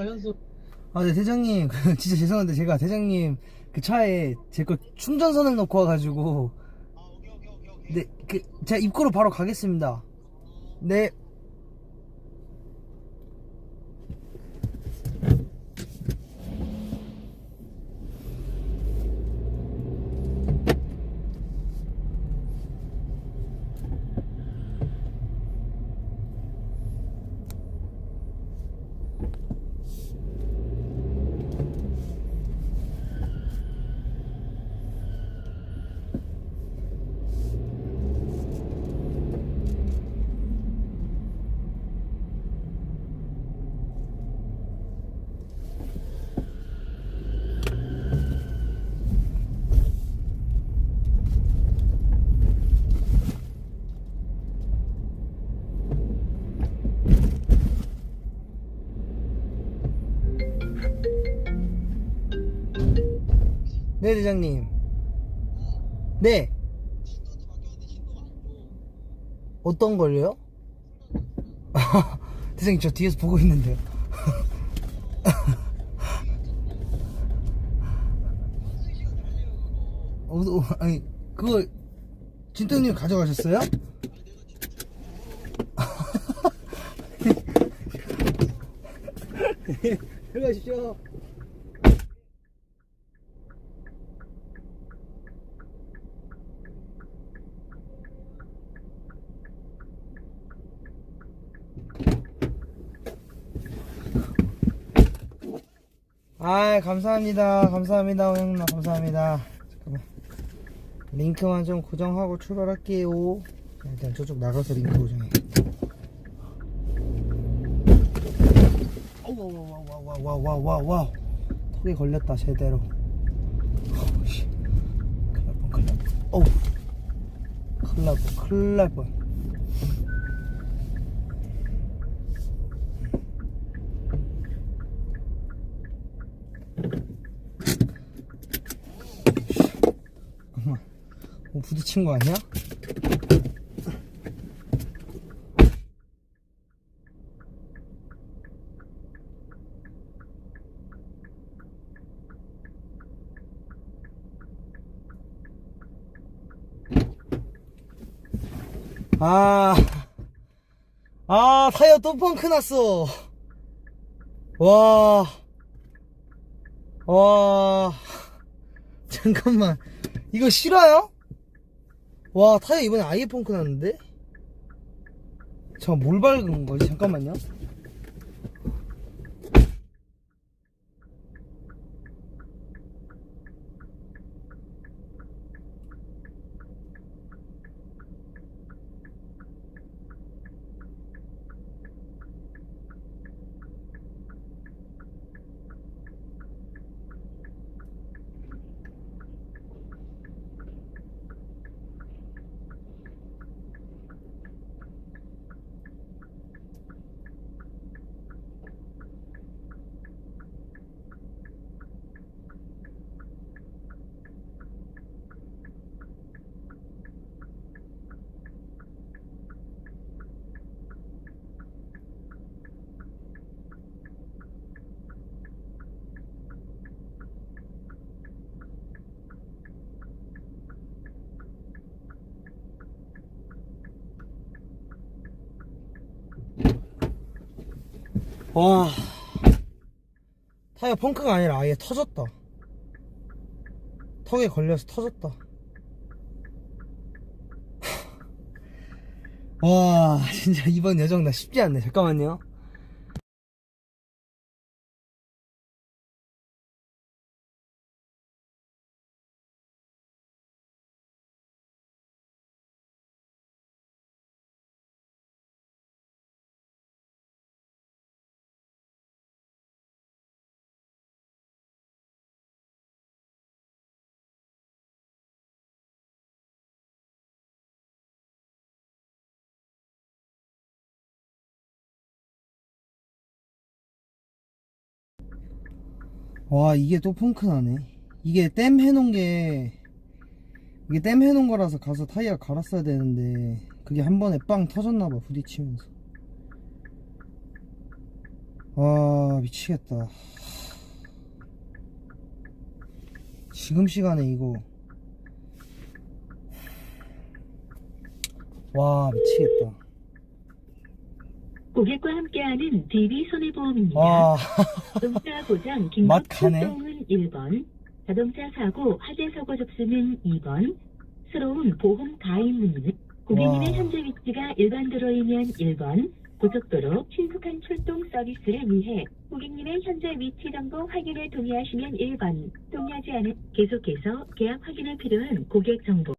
어, 현수. 아, 네, 대장님. 그, 진짜 죄송한데, 제가 대장님 그 차에 제 거 충전선을 놓고 와가지고. 네, 그, 제가 입구로 바로 가겠습니다. 네. 네, 대장님. 네. 어떤 걸요? 대장님, 저 뒤에서 보고 있는데요. 어, 어, 아니, 그거, 진또님 가져가셨어요? 들어가십시오. 아 감사합니다. 감사합니다 형님 감사합니다. 잠깐만. 링크만 좀 고정하고 출발할게요. 일단 저쪽 나가서 링크 고정해. 어, 와와와와와와와 턱에 걸렸다 제대로. 어, 큰일 날뻔 큰일 날뻔. 어우. 큰일 날뻔 큰일 날뻔. 부딪힌 거 아니야? 아, 아, 타이어 또 펑크 났어. 와, 와, 잠깐만. 이거 실화야? 와, 타이어 이번에 아예 펑크 났는데? 잠깐, 뭘 밟은 거지? 잠깐만요. 와 타이어 펑크가 아니라 아예 터졌다. 턱에 걸려서 터졌다. 와 진짜 이번 여정 나 쉽지 않네. 잠깐만요 와 이게 또 펑크 나네. 이게 댐 해놓은 게 이게 댐 해놓은 거라서 가서 타이어 갈았어야 되는데 그게 한 번에 빵 터졌나봐 부딪히면서. 와와 미치겠다. 지금 시간에 이거. 와 미치겠다 고객과 함께하는 DB 손해보험입니다. 와 자동차 맛 긴급 가네. 출동은 1번, 자동차 사고 화재 사고 접수는 2번, 새로운 보험 가입 문의는 고객님의 와. 현재 위치가 일반 도로이면 1번, 고속도로 신속한 출동 서비스를 위해 고객님의 현재 위치 정보 확인에 동의하시면 1번, 동의하지 않은 계속해서 계약 확인에 필요한 고객 정보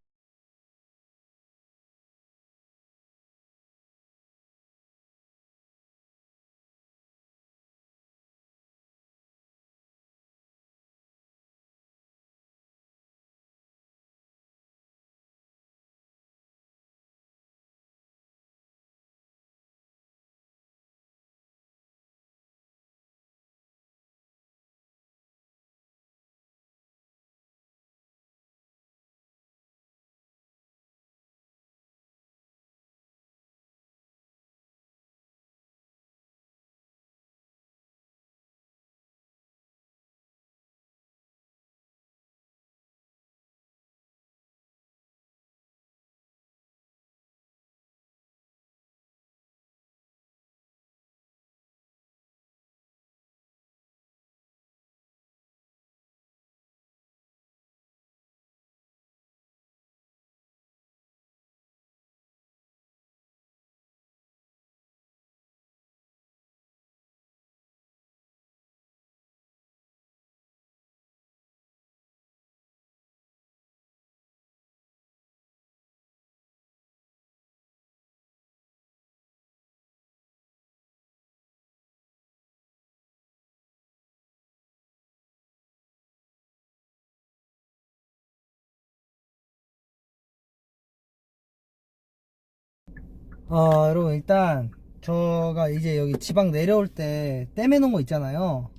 아, 여러분, 일단, 저가 이제 여기 지방 내려올 때 떼매놓은 거 있잖아요.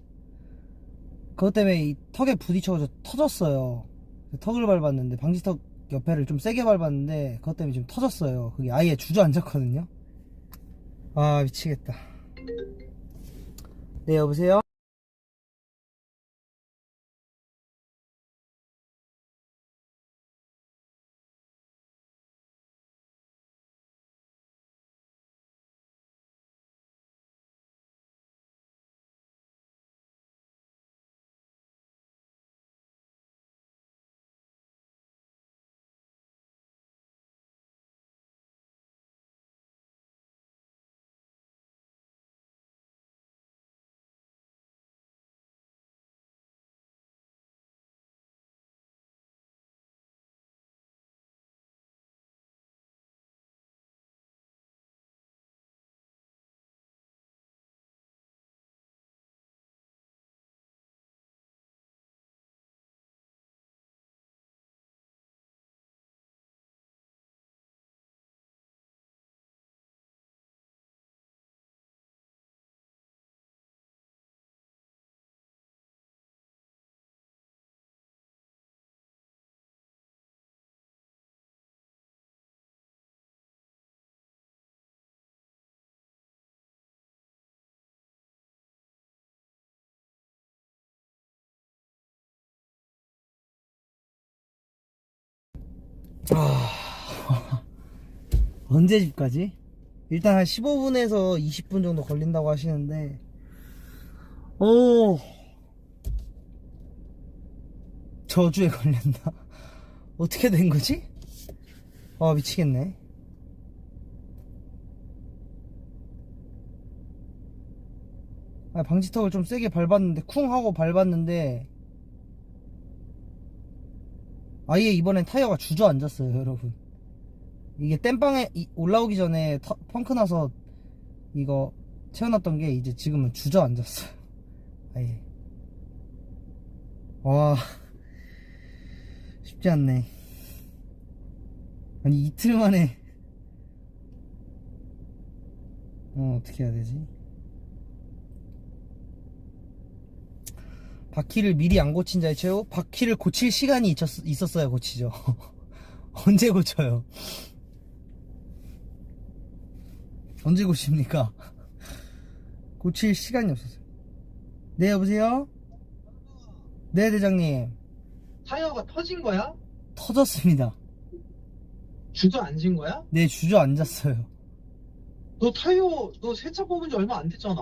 그것 때문에 이 턱에 부딪혀서 터졌어요. 턱을 밟았는데, 방지턱 옆에를 좀 세게 밟았는데, 그것 때문에 지금 터졌어요. 그게 아예 주저앉았거든요. 아, 미치겠다. 네, 여보세요? 아, 언제 집까지? 일단 한 15분에서 20분 정도 걸린다고 하시는데, 오, 저주에 걸렸나? 어떻게 된 거지? 아, 미치겠네. 아, 방지턱을 좀 세게 밟았는데, 쿵 하고 밟았는데, 아예 이번엔 타이어가 주저앉았어요, 여러분. 이게 땜빵에 이- 올라오기 전에 터- 펑크 나서 이거 채워놨던 게 이제 지금은 주저앉았어요. 아예. 와. 쉽지 않네. 아니, 이틀 만에. 어, 어떻게 해야 되지? 바퀴를 미리 안 고친 자의 최후 바퀴를 고칠 시간이 있었, 있었어야 고치죠 언제 고쳐요 언제 고칩니까 고칠 시간이 없었어요 네, 여보세요? 네, 대장님. 타이어가 터진 거야? 터졌습니다. 주저앉은 거야? 네, 주저앉았어요. 너 타이어 너 세차 뽑은 지 얼마 안 됐잖아.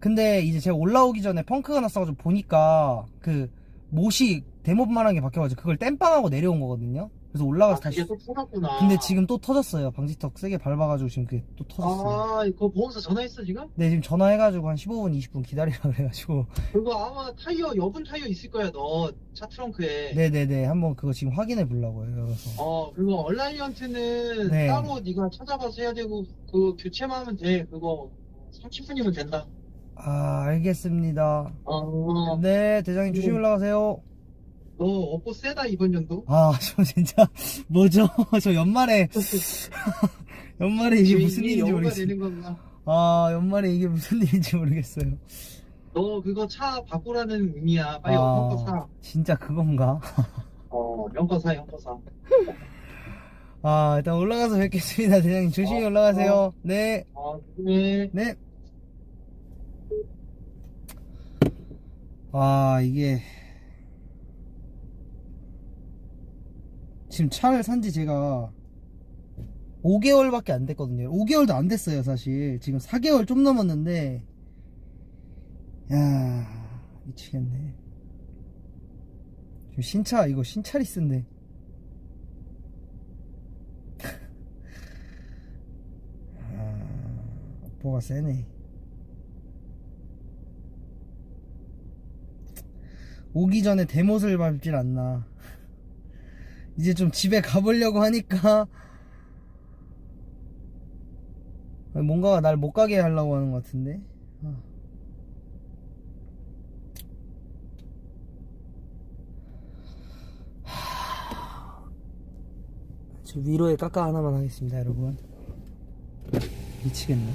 근데 이제 제가 올라오기 전에 펑크가 났어가지고 보니까 그 못이 대못만한 게 바뀌어가지고 그걸 땜빵하고 내려온 거거든요. 그래서 올라가서 아, 다시. 그게 또 터졌구나. 근데 지금 또 터졌어요. 방지턱 세게 밟아가지고 지금 그게 또 터졌어요. 아, 그거 보험사 전화했어 지금? 네, 지금 전화해가지고 한 15분, 20분 기다리라 그래가지고. 그거 아마 타이어 여분 타이어 있을 거야 너 차 트렁크에. 네네네. 한번 그거 지금 확인해 보려고요. 그래서. 어 그거 얼라이언트는 네. 따로 네가 찾아가서 해야 되고 그 교체만 하면 돼. 그거 30분이면 된다. 아, 알겠습니다. 어. 네, 대장님 조심히 음. 올라가세요. 너 업보 세다 이번 연도. 아, 저 진짜, 뭐죠? 저 연말에, 연말에 이게 무슨 일인지 모르겠어요. 되는 건가? 아, 연말에 이게 무슨 일인지 모르겠어요. 너 그거 차 바꾸라는 의미야. 빨리 아, 아... 거 사. 진짜 그건가? 어, 연거 사, 연거 사. 아, 일단 올라가서 뵙겠습니다. 대장님 조심히 어, 올라가세요. 네, 어, 네. 네. 아, 이게. 지금 차를 산 지 제가 5개월밖에 안 됐거든요. 5개월도 안 됐어요, 사실. 지금 4개월 좀 넘었는데. 야 미치겠네. 지금 신차, 이거 신차리스인데. 아, 뭐가 세네. 오기 전에 대못을 밟질 않나. 이제 좀 집에 가보려고 하니까 뭔가가 날못 가게 하려고 하는 것 같은데. 아. 하. 저 위로에 깎아 하나만 하겠습니다, 여러분. 미치겠네.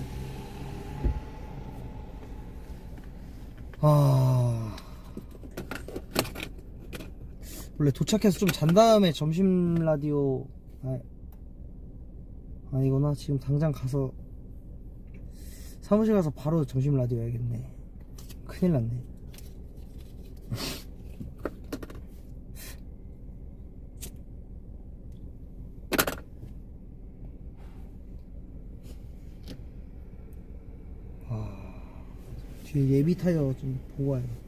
아. 원래 도착해서 좀 잔 다음에 점심 라디오 아, 아니구나. 지금 당장 가서 사무실 가서 바로 점심 라디오 해야겠네. 큰일 났네. 아, 뒤에 예비 타이어 좀 보고 와야겠다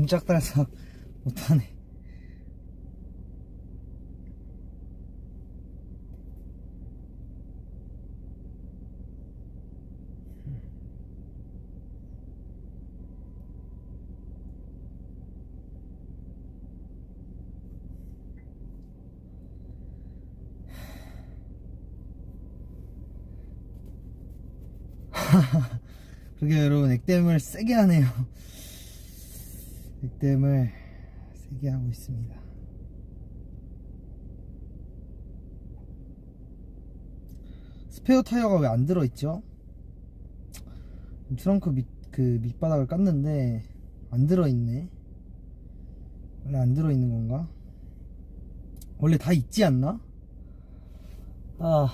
옴짝달싹 못하네. 그러게 여러분 액땜을 세게 하네요. 액땜을 세게 하고 있습니다. 스페어 타이어가 왜 안 들어있죠? 트렁크 밑, 그 밑바닥을 깠는데 안 들어있네. 원래 안 들어있는 건가? 원래 다 있지 않나? 아,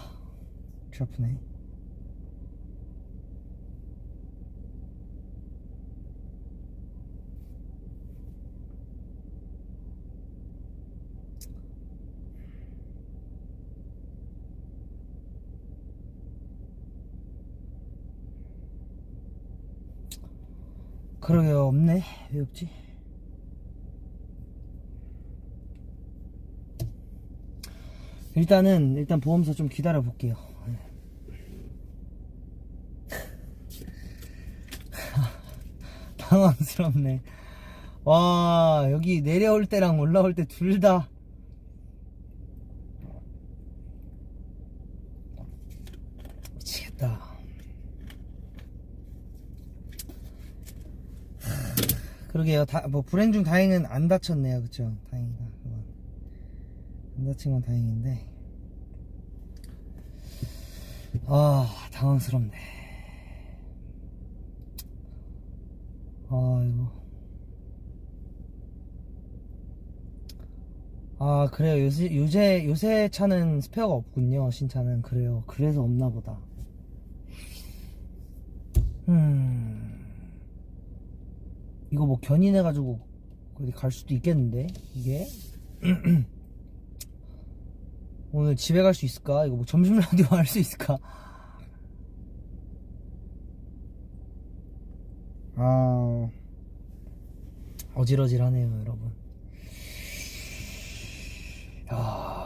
귀 아프네. 그러게요 없네 왜 없지. 일단은 일단 보험사 좀 기다려 볼게요. 당황스럽네. 와 여기 내려올 때랑 올라올 때 둘 다 그러게요. 다, 뭐 불행 중 다행은 안 다쳤네요. 그쵸? 다행이다. 그건. 안 다친 건 다행인데. 아, 당황스럽네. 아이고. 아, 그래요. 요새, 요새, 요새 차는 스페어가 없군요. 신차는. 그래요. 그래서 없나 보다. 음. 이거 뭐 견인해가지고 어디 갈 수도 있겠는데 이게 오늘 집에 갈 수 있을까? 이거 뭐 점심 라디오 할 수 있을까? 아 어질어질하네요 여러분 야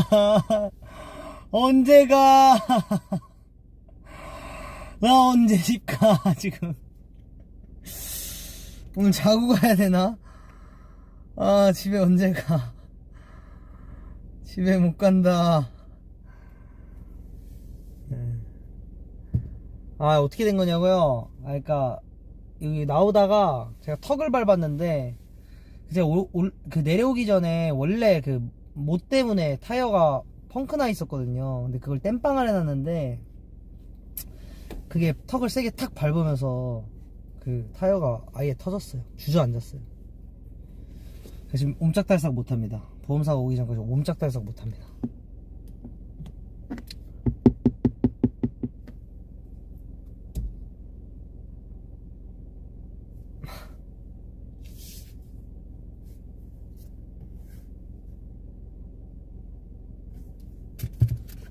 언제 가? 나 언제 집 가, 지금. 오늘 자고 가야 되나? 아, 집에 언제 가? 집에 못 간다. 네. 아, 어떻게 된 거냐고요? 아, 그니까, 여기 나오다가 제가 턱을 밟았는데, 제가 올- 올- 그 내려오기 전에 원래 그 못 때문에 타이어가 펑크나 있었거든요. 근데 그걸 땜빵을 해놨는데 그게 턱을 세게 탁 밟으면서 그 타이어가 아예 터졌어요. 주저앉았어요. 지금 옴짝달싹 못합니다. 보험사가 오기 전까지 옴짝달싹 못합니다.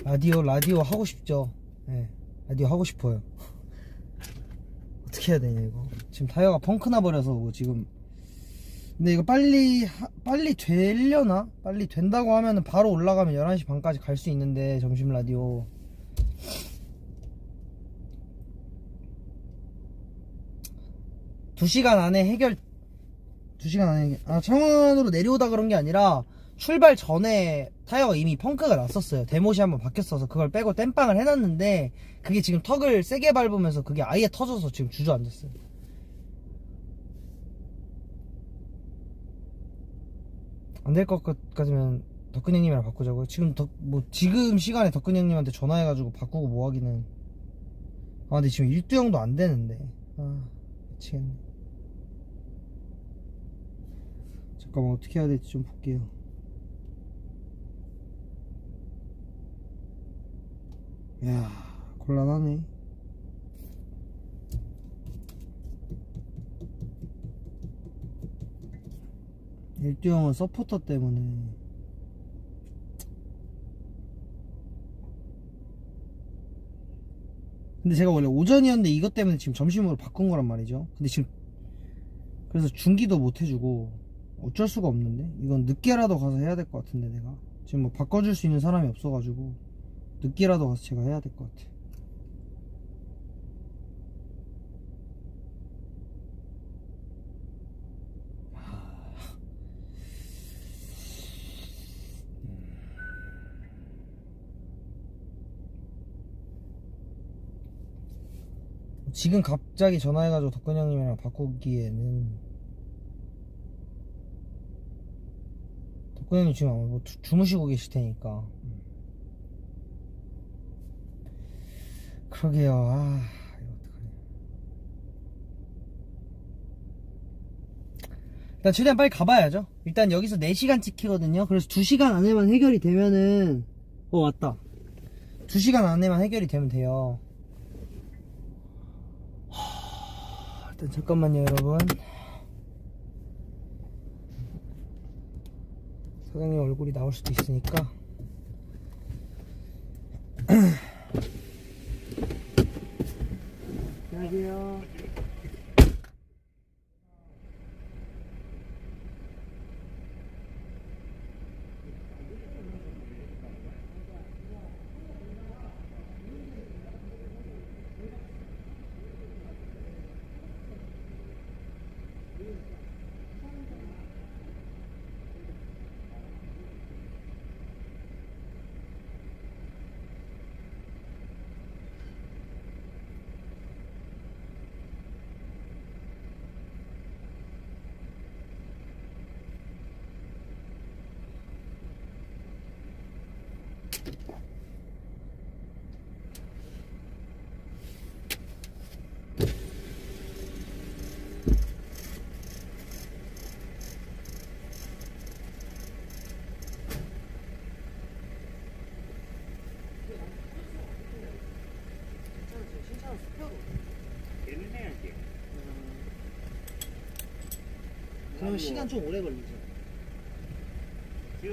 라디오 라디오 하고 싶죠. 네, 라디오 하고 싶어요. 어떻게 해야 되냐 이거. 지금 타이어가 펑크 나 버려서 뭐 지금. 근데 이거 빨리 하- 빨리 되려나? 빨리 된다고 하면은 바로 올라가면 11시 반까지 갈 수 있는데 점심 라디오. 두 시간 안에 해결 두 시간 안에 해결- 아 창원으로 내려오다 그런 게 아니라 출발 전에 타이어가 이미 펑크가 났었어요. 데모시 한번 바뀌었어서 그걸 빼고 땜빵을 해놨는데 그게 지금 턱을 세게 밟으면서 그게 아예 터져서 지금 주저앉았어요. 안 될 것 같으면 덕근 형님이랑 바꾸자고요. 지금 덕, 뭐 지금 시간에 덕근 형님한테 전화해가지고 바꾸고 뭐 하기는. 아 근데 지금 일두형도 안 되는데. 아 미치겠네. 잠깐만 어떻게 해야 될지 좀 볼게요. 야 곤란하네. 일두형은 서포터 때문에. 근데 제가 원래 오전이었는데 이것 때문에 지금 점심으로 바꾼 거란 말이죠. 근데 지금 그래서 중기도 못 해주고 어쩔 수가 없는데 이건 늦게라도 가서 해야 될 것 같은데 내가. 지금 뭐 바꿔줄 수 있는 사람이 없어가지고. 늦게라도 가서 제가 해야 될 것 같아. 지금 갑자기 전화해가지고 덕근 형님이랑 바꾸기에는 덕근 형님 지금 아마 뭐 주- 주무시고 계실 테니까 그러게요. 아 이거 어떡하냐. 일단 최대한 빨리 가봐야죠. 일단 여기서 4시간 찍히거든요. 그래서 2시간 안에만 해결이 되면은 어 왔다. 2시간 안에만 해결이 되면 돼요. 일단 잠깐만요 여러분. 사장님 얼굴이 나올 수도 있으니까 안 그러면 시간 좀 오래 걸리죠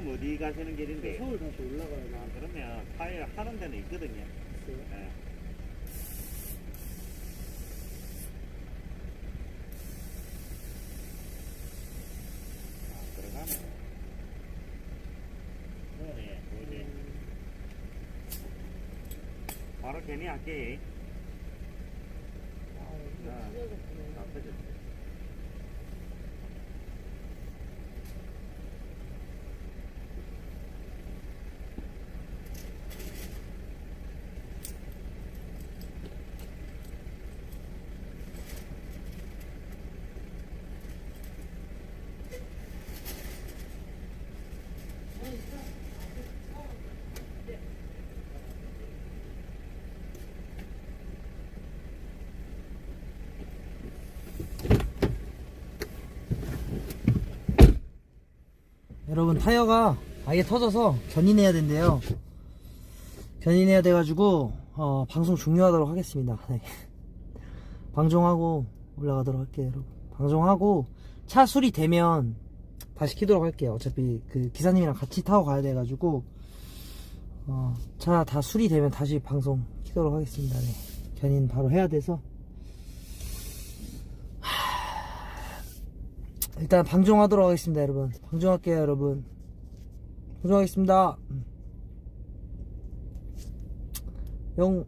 지금 어디 가시는 길인데? 서울 다시 올라가야 아, 그러면 타일 하는 데는 있거든요. 예. 아, 들어가네. 네, 뭐지? 바로 괜히 할게. 아, 나쁘지. 여러분 타이어가 아예 터져서 견인해야 된대요. 견인해야 돼가지고 어, 방송 종료하도록 하겠습니다. 네. 방종하고 올라가도록 할게요 여러분. 방종하고 차 수리 되면 다시 키도록 할게요. 어차피 그 기사님이랑 같이 타고 가야 돼가지고 어, 차 다 수리되면 다시 방송 키도록 하겠습니다. 네. 견인 바로 해야 돼서 일단 방종하도록 하겠습니다 여러분. 방종할게요 여러분. 방종하겠습니다. 음. 영